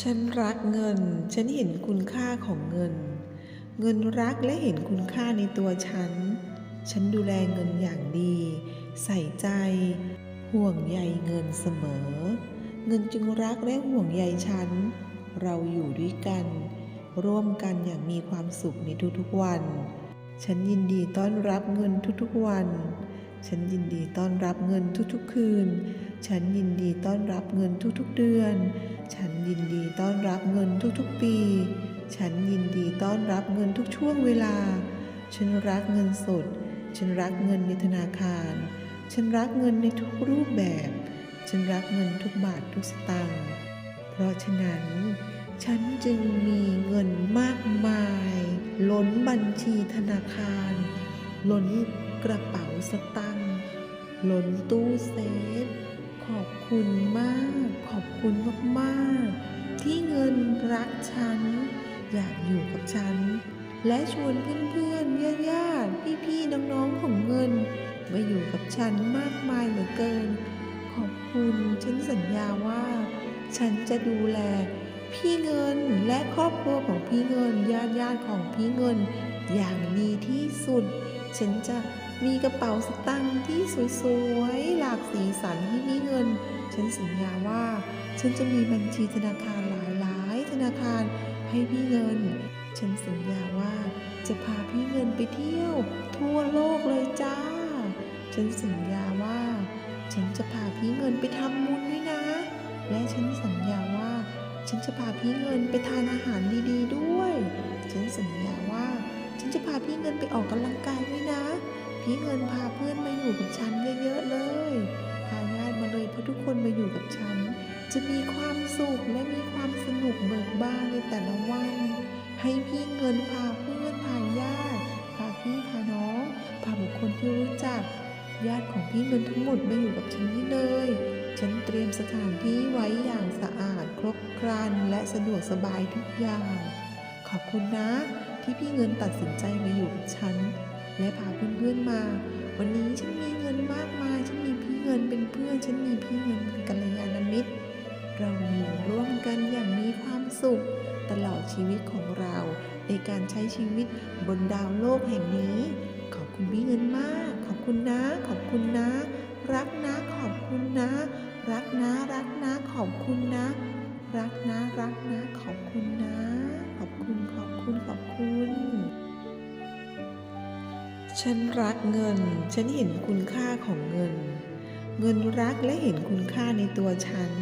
ฉันรักเงิน ฉันเห็นคุณค่าของเงิน เงินรักและเห็นคุณค่าในตัวฉัน ฉันดูแลเงินอย่างดี ใส่ใจ ห่วงใยเงินเสมอ เงินจึงรักและห่วงใยฉัน เราอยู่ด้วยกัน ร่วมกันอย่างมีความสุขในทุกๆวัน ฉันยินดีต้อนรับเงินทุกๆวัน ฉันยินดีต้อนรับเงินทุกๆคืน ฉันยินดีต้อนรับเงินทุกๆเดือน ฉันยินดีต้อนรับเงินทุกๆปี ฉันยินดีต้อนรับเงินทุกช่วงเวลา ฉันรักเงินสด ฉันรักเงินในธนาคาร ฉันรักเงินในทุกรูปแบบ ฉันรักเงินทุกบาททุกสตางค์ เพราะฉะนั้นฉันจึงมีเงินมากมาย ล้นบัญชีธนาคาร ล้นกระเป๋า สตังค์ล้นตู้เซฟ ขอบคุณมาก ขอบคุณมากๆ ที่เงินรักฉัน อยากอยู่กับฉัน และชวนเพื่อนๆญาติๆพี่ๆน้องๆของเงิน มาอยู่กับฉันมากมายเหลือเกิน ขอบคุณฉันสัญญาว่า ฉันจะดูแล พี่เงินและครอบครัวของพี่เงินญาติญาติๆของพี่เงิน อย่างดีที่สุด ฉันจะมีกระเป๋าสตางค์ที่สวยๆ หลากสีสันให้พี่เงิน ฉันสัญญาว่า ฉันจะมีบัญชีธนาคารหลายๆ ธนาคารให้พี่เงิน ฉันสัญญาว่าจะพาพี่เงินไปเที่ยว ทั่วโลกเลยจ้า ฉันสัญญาว่า ฉันจะพาพี่เงินไปทำบุญด้วยนะ และฉันสัญญาว่า ฉันจะพาพี่เงินไปทานอาหารดีๆด้วย ฉันสัญญาว่า ฉันจะพาพี่เงินไปออกกำลังกายด้วยนะ พี่เงินพาเพื่อนมาอยู่กับฉันเยอะๆเลย พาญาติมาเลยเพราะทุกคนมาอยู่กับฉัน จะมีความสุขและมีความสนุกเบิกบานในแต่ละวัน ให้พี่เงินพาเพื่อนพาญาติพาพี่พาน้องพาบุคคลที่รู้จัก ญาติของพี่เงินทั้งหมดมาอยู่กับฉันนี่เลย ฉันเตรียมสถานที่ไว้อย่างสะอาดครบครันและสะดวกสบายทุกอย่าง ขอบคุณนะที่พี่เงินตัดสินใจมาอยู่กับฉัน และพาเพื่อนๆมา วันนี้ฉันมีเงินมากมาย ฉันมีพี่เงินเป็นเพื่อน ฉันมีพี่เงินเป็นกัลยาณมิตร เราอยู่ร่วมกันอย่างมีความสุข ตลอดชีวิตของเราในการใช้ชีวิตบนดาวโลกแห่งนี้ ขอบคุณพี่เงินมาก ขอบคุณนะ ขอบคุณนะ รักนะ ขอบคุณนะ รักนะ รักนะ ขอบคุณนะ รักนะ รักนะ ขอบคุณนะ ขอบคุณ ขอบคุณ ขอบคุณ ฉันรักเงิน ฉันเห็นคุณค่าของเงิน เงินรักและเห็นคุณค่าในตัวฉัน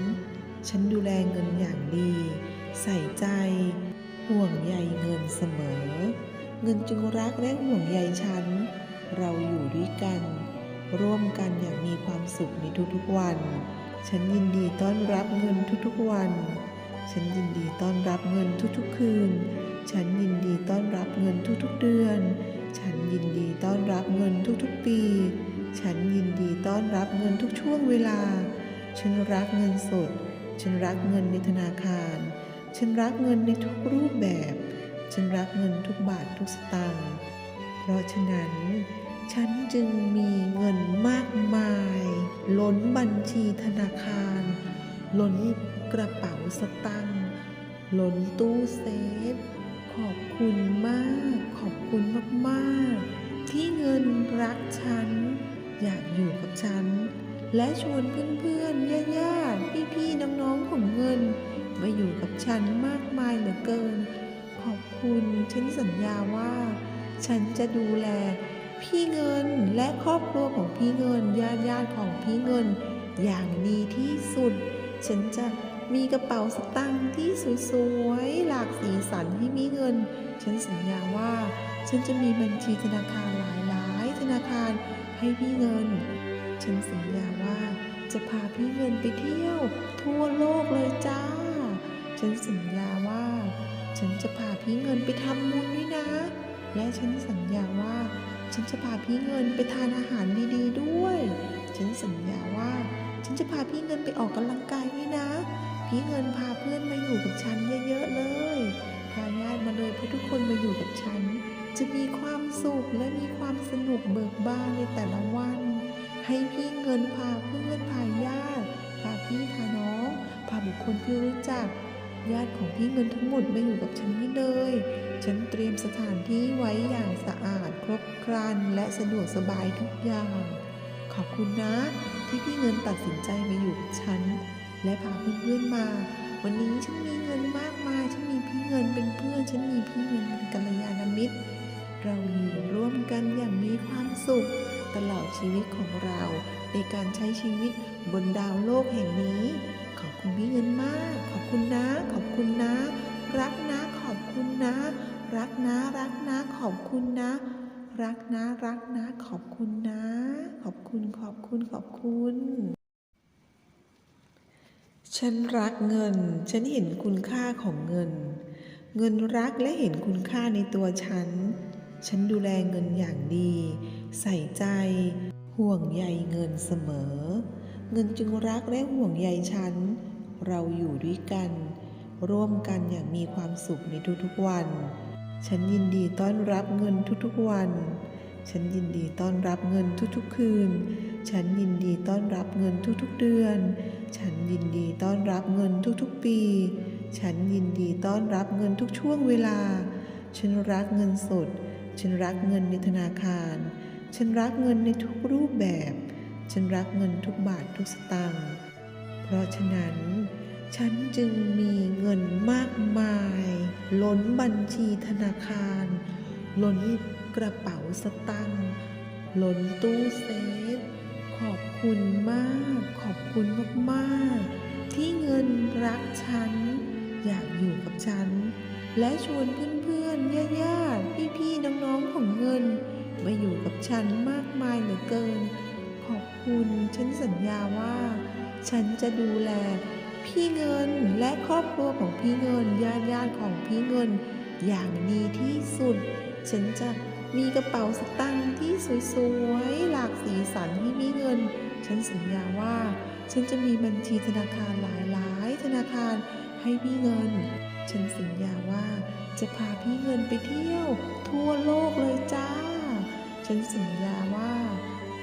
ฉันดูแลเงินอย่างดี ใส่ใจ ห่วงใยเงินเสมอ เงินจึงรักและห่วงใยฉัน เราอยู่ด้วยกัน ร่วมกันอย่างมีความสุขในทุกๆวัน ฉันยินดีต้อนรับเงินทุกๆวัน ฉันยินดีต้อนรับเงินทุกๆคืน ฉันยินดีต้อนรับเงินทุกๆเดือน ฉันยินดีต้อนรับเงินทุกๆปี ฉันยินดีต้อนรับเงินทุกช่วงเวลา ฉันรักเงินสด ฉันรักเงินในธนาคาร ฉันรักเงินในทุกรูปแบบ ฉันรักเงินทุกบาททุกสตางค์ เพราะฉะนั้นฉันจึงมีเงินมากมาย ล้นบัญชีธนาคาร ล้นกระเป๋าสตังค์ ล้นตู้เซฟ ขอบคุณมาก ขอบคุณมากๆ ที่เงินรักฉัน อยากอยู่กับฉัน และชวนเพื่อนๆญาติๆพี่ๆน้องๆของเงิน มาอยู่กับฉันมากมายเหลือเกิน ขอบคุณฉันสัญญาว่า ฉันจะดูแล พี่เงินและครอบครัวของพี่เงินญาติญาติๆของพี่เงิน อย่างดีที่สุด ฉันจะ มีกระเป๋าสตางค์ที่สวยๆ หลากสีสันให้พี่เงิน ฉันสัญญาว่า ฉันจะมีบัญชีธนาคารหลายๆ ธนาคารให้พี่เงิน ฉันสัญญาว่าจะพาพี่เงินไปเที่ยว ทั่วโลกเลยจ้า ฉันสัญญาว่า ฉันจะพาพี่เงินไปทำบุญด้วยนะ และฉันสัญญาว่า ฉันจะพาพี่เงินไปทานอาหารดีๆด้วย ฉันสัญญาว่า ฉันจะพาพี่เงินไปออกกำลังกายด้วยนะ พี่เงินพาเพื่อนมาอยู่กับฉันเยอะๆเลยพาญาติมาเลยเพราะทุกคนมาอยู่กับฉัน จะมีความสุขและมีความสนุกเบิกบานในแต่ละวัน ให้พี่เงินพาเพื่อนพาญาติพาพี่พาน้องพาบุคคลที่รู้จัก ญาติของพี่เงินทั้งหมดมาอยู่กับฉันนี่เลย ฉันเตรียมสถานที่ไว้อย่างสะอาดครบครันและสะดวกสบายทุกอย่าง ขอบคุณนะ ที่พี่เงินตัดสินใจมาอยู่กับฉัน และพาเพื่อนๆมา วันนี้ฉันมีเงินมากมาย ฉันมีพี่เงินเป็นเพื่อน ฉันมีพี่เงินเป็นกัลยาณมิตร เราอยู่ร่วมกันอย่างมีความสุข ตลอดชีวิตของเราในการใช้ชีวิตบนดาวโลกแห่งนี้ ขอบคุณพี่เงินมาก ขอบคุณนะ ขอบคุณนะ รักนะ ขอบคุณนะ รักนะ รักนะ ขอบคุณนะ รักนะ รักนะ ขอบคุณนะ ขอบคุณ ขอบคุณ ขอบคุณ ฉันรักเงิน ฉันเห็นคุณค่าของเงิน เงินรักและเห็นคุณค่าในตัวฉัน ฉันดูแลเงินอย่างดี ใส่ใจ ห่วงใยเงินเสมอ เงินจึงรักและห่วงใยฉัน เราอยู่ด้วยกัน ร่วมกันอย่างมีความสุขในทุกๆวัน ฉันยินดีต้อนรับเงินทุกๆวัน ฉันยินดีต้อนรับเงินทุกๆคืน ฉันยินดีต้อนรับเงินทุกๆเดือน ฉันยินดีต้อนรับเงินทุกๆปี ฉันยินดีต้อนรับเงินทุกช่วงเวลา ฉันรักเงินสด ฉันรักเงินในธนาคาร ฉันรักเงินในทุกรูปแบบ ฉันรักเงินทุกบาททุกสตางค์ เพราะฉะนั้น ฉันจึงมีเงินมากมาย ล้นบัญชีธนาคาร ล้น กระเป๋าสตังค์ล้นตู้เซฟ ขอบคุณมาก ขอบคุณมากๆ ที่เงินรักฉัน อยากอยู่กับฉัน และชวนเพื่อนๆญาติๆพี่ๆน้องๆของเงิน มาอยู่กับฉันมากมายเหลือเกิน ขอบคุณฉันสัญญาว่า ฉันจะดูแลพี่เงินและครอบครัวของพี่เงินญาติญาติๆของพี่เงิน อย่างดีที่สุด ฉันจะ มีกระเป๋าสตางค์ที่สวยๆ หลากสีสันให้พี่เงิน ฉันสัญญาว่า ฉันจะมีบัญชีธนาคารหลายๆ ธนาคารให้พี่เงิน ฉันสัญญาว่าจะพาพี่เงินไปเที่ยว ทั่วโลกเลยจ้า ฉันสัญญาว่า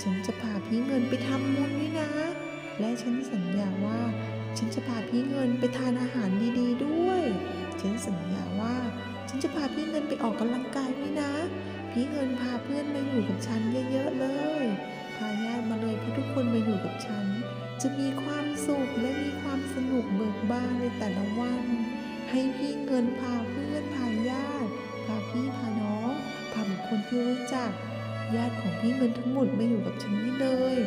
ฉันจะพาพี่เงินไปทำบุญด้วยนะ และฉันสัญญาว่า ฉันจะพาพี่เงินไปทานอาหารดีๆด้วย ฉันสัญญาว่า ฉันจะพาพี่เงินไปออกกำลังกายด้วยนะ พี่เงินพาเพื่อนมาอยู่กับฉันเยอะๆเลย พาญาติมาเลยเพราะทุกคนมาอยู่กับฉัน จะมีความสุขและมีความสนุกเบิกบานในแต่ละวัน ให้พี่เงินพาเพื่อนพาญาติ พาพี่พาน้องพาบุคคลที่รู้จัก ญาติของพี่เงินทั้งหมดมาอยู่กับฉันนี่เลย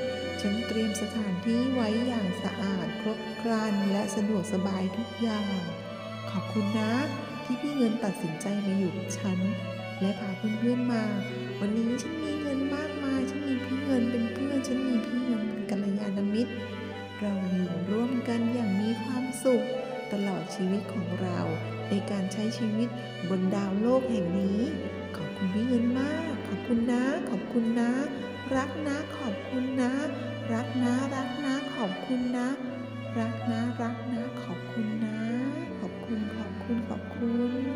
ฉันเตรียมสถานที่ไว้อย่างสะอาดครบครันและสะดวกสบายทุกอย่าง ขอบคุณนะ ที่พี่เงินตัดสินใจมาอยู่กับฉัน และพาเพื่อนๆมา วันนี้ฉันมีเงินมากมาย ฉันมีพี่เงินเป็นเพื่อน ฉันมีพี่เงินเป็นกัลยาณมิตร เราอยู่ร่วมกันอย่างมีความสุข ตลอดชีวิตของเรา ในการใช้ชีวิตบนดาวโลกแห่งนี้ ขอบคุณพี่เงินมาก ขอบคุณนะ ขอบคุณนะ รักนะ ขอบคุณนะ รักนะ รักนะ ขอบคุณนะ รักนะ รักนะ ขอบคุณนะ ขอบคุณ ขอบคุณ ขอบคุณ